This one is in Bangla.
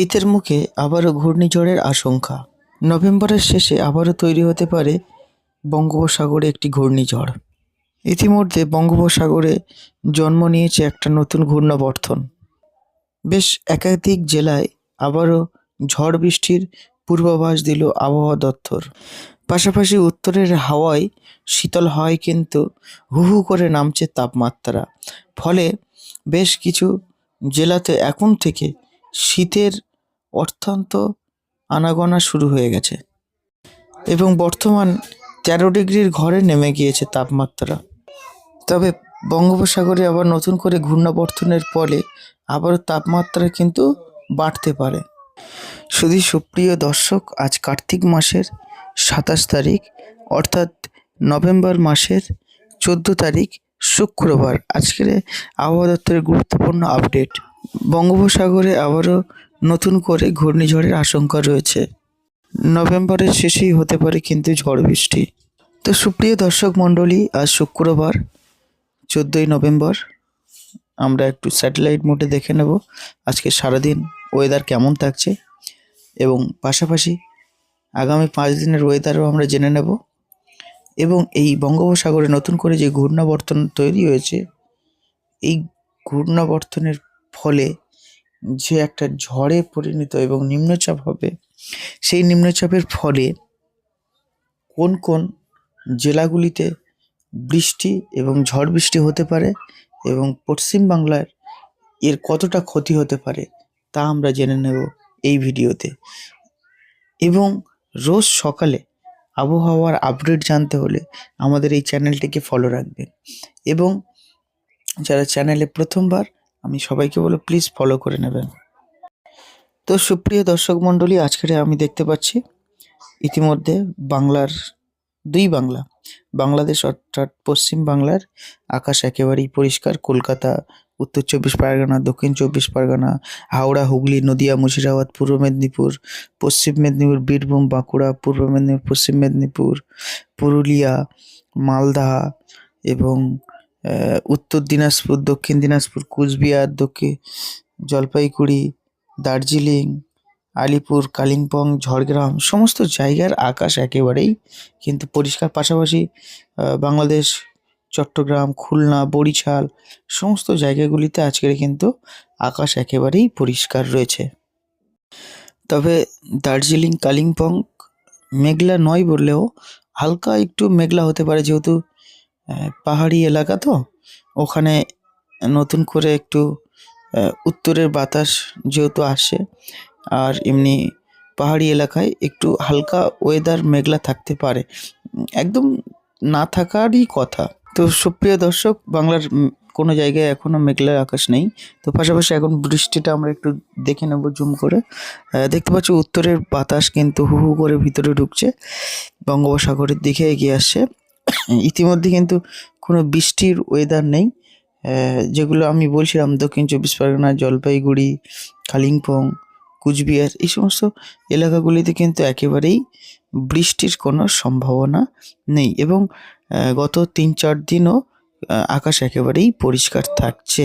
শীতের মুখে আবারও ঘূর্ণিঝড়ের আশঙ্কা। নভেম্বরের শেষে আবারও তৈরি হতে পারে বঙ্গোপসাগরে একটি ঘূর্ণিঝড়। ইতিমধ্যে বঙ্গোপসাগরে জন্ম নিয়েছে একটা নতুন ঘূর্ণাবর্তন বেশ একাধিক জেলায় আবারও ঝড় বৃষ্টির পূর্বাভাস দিল আবহাওয়া দপ্তর। পাশাপাশি উত্তরের হাওয়ায় শীতল হয় কিন্তু হু হু করে নামছে তাপমাত্রা। ফলে বেশ কিছু জেলাতে এখন থেকে শীতের অত্যন্ত আনাগোনা শুরু হয়ে গেছে। এবং বর্তমান তেরো ডিগ্রির ঘরে নেমে গিয়েছে তাপমাত্রা। তবে বঙ্গোপসাগরে আবার নতুন করে ঘূর্ণাবর্তনের ফলে আবারও তাপমাত্রা কিন্তু বাড়তে পারে। শুধু সুপ্রিয় দর্শক, আজ কার্তিক মাসের সাতাশ তারিখ, অর্থাৎ নভেম্বর মাসের চোদ্দ তারিখ, শুক্রবার। আজকের আবহাওয়া দপ্তরের গুরুত্বপূর্ণ আপডেট। বঙ্গোপসাগরে আবারও নতুন করে ঘূর্ণিঝড়ের আশঙ্কা রয়েছে। নভেম্বরের শেষেই হতে পারে কিন্তু ঝড় বৃষ্টি। তো সুপ্রিয় দর্শক মণ্ডলী, আজ শুক্রবার, চোদ্দোই নভেম্বর। আমরা একটু স্যাটেলাইট মোডে দেখে নেব আজকে সারাদিন ওয়েদার কেমন থাকছে এবং পাশাপাশি আগামী পাঁচ দিনের ওয়েদারও আমরা জেনে নেব। এবং এই বঙ্গোপসাগরে নতুন করে যে ঘূর্ণাবর্তন তৈরি হয়েছে, এই ঘূর্ণাবর্তনের ফলে যে একটা ঝড়ে পরিণত এবং নিম্নচাপ হবে, সেই নিম্নচাপের ফলে কোন কোন জেলাগুলিতে বৃষ্টি এবং ঝড় বৃষ্টি হতে পারে এবং পশ্চিম বাংলার এর কতটা ক্ষতি হতে পারে তা আমরা জেনে নেব এই ভিডিওতে। এবং রোজ সকালে আবহাওয়ার আপডেট জানতে হলে আমাদের এই চ্যানেলটিকে ফলো রাখবেন। এবং যারা চ্যানেলে প্রথমবার আমি সবাইকে বলব প্লিজ ফলো করে নেবেন। তো সুপ্রিয় দর্শক মণ্ডলী, আজকের আমি দেখতে পাচ্ছি ইতিমধ্যে বাংলার দুই বাংলা, বাংলাদেশ অর্থাৎ পশ্চিম বাংলার আকাশ একেবারেই পরিষ্কার, কলকাতা, উত্তর চব্বিশ পরগনা, দক্ষিণ চব্বিশ পরগনা, হাওড়া, হুগলি, নদিয়া, মুর্শিদাবাদ, পূর্ব মেদিনীপুর, পশ্চিম মেদিনীপুর, বীরভূম, বাঁকুড়া, পূর্ব মেদিনীপুর, পশ্চিম মেদিনীপুর, পুরুলিয়া, মালদা এবং উত্তর দিনাজপুর, দক্ষিণ দিনাজপুর, কুচবিহার দক্ষিণ জলপাইগুড়ি, দার্জিলিং, আলিপুর, কালিম্পং, ঝড়গ্রাম, সমস্ত জায়গার আকাশ একেবারেই কিন্তু পরিষ্কার পাশাপাশি বাংলাদেশ, চট্টগ্রাম, খুলনা, বরিশাল, সমস্ত জায়গাগুলিতে আজকের কিন্তু আকাশ একেবারেই পরিষ্কার রয়েছে। তবে দার্জিলিং, কালিম্পং, মেঘলা নয় বললেও হালকা একটু মেঘলা হতে পারে, যেহেতু পাহাড়ি এলাকা তো? ওখানে নতুন করে একটু উত্তরের বাতাস যেহেতু আসে, আর এমনি পাহাড়ি এলাকায় একটু হালকা ওয়েদার মেঘলা থাকতে পারে। একদম না থাকারই কথা। তো সুপ্রিয় দর্শক, বাংলার কোনো জায়গায় এখনও মেঘলার আকাশ নেই। তো পাশাপাশি এখন বৃষ্টিটা আমরা একটু দেখে নেব জুম করে। দেখতে পাচ্ছি উত্তরের বাতাস কিন্তু হু হু করে ভিতরে ঢুকছে, বঙ্গোপসাগরের দিকে এগিয়ে আসছে। ইতিমধ্যে কিন্তু কোনো বৃষ্টির ওয়েদার নেই। যেগুলো আমি বলছিলাম, দক্ষিণ চব্বিশ পরগনা, জলপাইগুড়ি, কালিম্পং, কুচবিহার, এই সমস্ত এলাকাগুলিতে কিন্তু একেবারেই বৃষ্টির কোনো সম্ভাবনা নেই এবং গত তিন চার দিনও আকাশ একেবারেই পরিষ্কার থাকছে।